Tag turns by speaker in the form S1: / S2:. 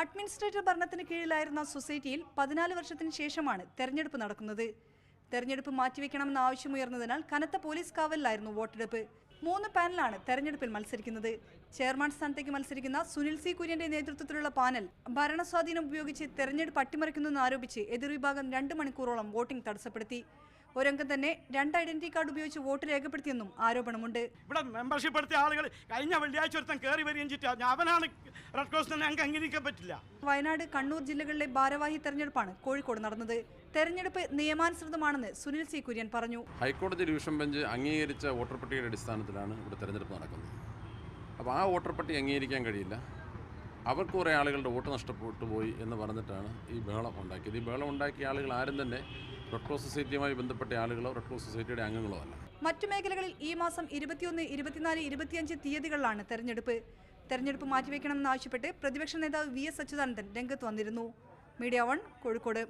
S1: Administrator ഭരണത്തിന് കീഴിലായിരുന്ന സൊസൈറ്റിയിൽ പതിനാല് വർഷത്തിന് ശേഷമാണ് തെരഞ്ഞെടുപ്പ് നടക്കുന്നത്. തെരഞ്ഞെടുപ്പ് മാറ്റിവെക്കണമെന്ന ആവശ്യമുയർന്നതിനാൽ കനത്ത പോലീസ് കാവലിലായിരുന്നു വോട്ടെടുപ്പ്. മൂന്ന് പാനലാണ് തെരഞ്ഞെടുപ്പിൽ മത്സരിക്കുന്നത്. ചെയർമാൻ സ്ഥാനത്തേക്ക് മത്സരിക്കുന്ന സുനിൽ സി കുര്യന്റെ നേതൃത്വത്തിലുള്ള പാനൽ ഭരണസ്വാധീനം ഉപയോഗിച്ച് തെരഞ്ഞെടുപ്പ് അട്ടിമറിക്കുന്നെന്ന് ആരോപിച്ച് എതിർവിഭാഗം രണ്ട് മണിക്കൂറോളം വോട്ടിംഗ് തടസ്സപ്പെടുത്തി. ഒരംഗം തന്നെ രണ്ട് ഐഡന്റിറ്റി കാർഡ് ഉപയോഗിച്ച് വോട്ട് രേഖപ്പെടുത്തിയെന്നും ആരോപണമുണ്ട്.
S2: ഇവിടെ മെമ്പർഷിപ്പ് എടുത്ത ആളുകൾ കഴിഞ്ഞ വെള്ളിയാഴ്ച ഒരുത്തൻ കയറി വരികയും ചെയ്തിട്ട്. അവനാണ് റെഡ് ക്രോസിനെ ഞങ്ങൾക്ക് അംഗീകരിക്കാൻ പറ്റില്ല.
S1: വയനാട് കണ്ണൂർ ജില്ലകളിലെ ഭാരവാഹി തെരഞ്ഞെടുപ്പാണ് കോഴിക്കോട് നടന്നത്. തെരഞ്ഞെടുപ്പ് നിയമാനുസൃതമാണെന്ന് സുനിൽ സി കുര്യൻ പറഞ്ഞു.
S3: ഹൈക്കോടതി ഡിവിഷൻ ബെഞ്ച് അംഗീകരിച്ച വോട്ടർ പട്ടികയുടെ അടിസ്ഥാനത്തിലാണ് ഇവിടെ തെരഞ്ഞെടുപ്പ് നടക്കുന്നത്. അപ്പോൾ ആ വോട്ടർ പട്ടിക അംഗീകരിക്കാൻ കഴിയില്ല. അവർക്ക് കുറേ ആളുകളുടെ വോട്ട് നഷ്ടപ്പെട്ടു പോയി എന്ന് പറഞ്ഞിട്ടാണ് ഈ ബഹളം ഉണ്ടാക്കിയത്. ഈ ബഹളം ഉണ്ടാക്കിയ ആളുകൾ ആരും തന്നെ റെഡ് ക്രോസ് സൊസൈറ്റിയുമായി ബന്ധപ്പെട്ട ആളുകളോ റെഡ് ക്രോസ് സൊസൈറ്റിയുടെ അംഗങ്ങളോ അല്ല.
S1: മറ്റു മേഖലകളിൽ ഈ മാസം ഇരുപത്തിയൊന്ന് ഇരുപത്തിനാല് ഇരുപത്തിയഞ്ച് തീയതികളിലാണ് തെരഞ്ഞെടുപ്പ്. തെരഞ്ഞെടുപ്പ് മാറ്റിവെക്കണമെന്നാവശ്യപ്പെട്ട് പ്രതിപക്ഷ നേതാവ് വി എസ് അച്യുതാനന്ദൻ രംഗത്ത് വന്നിരുന്നു. Media one Kozhikode.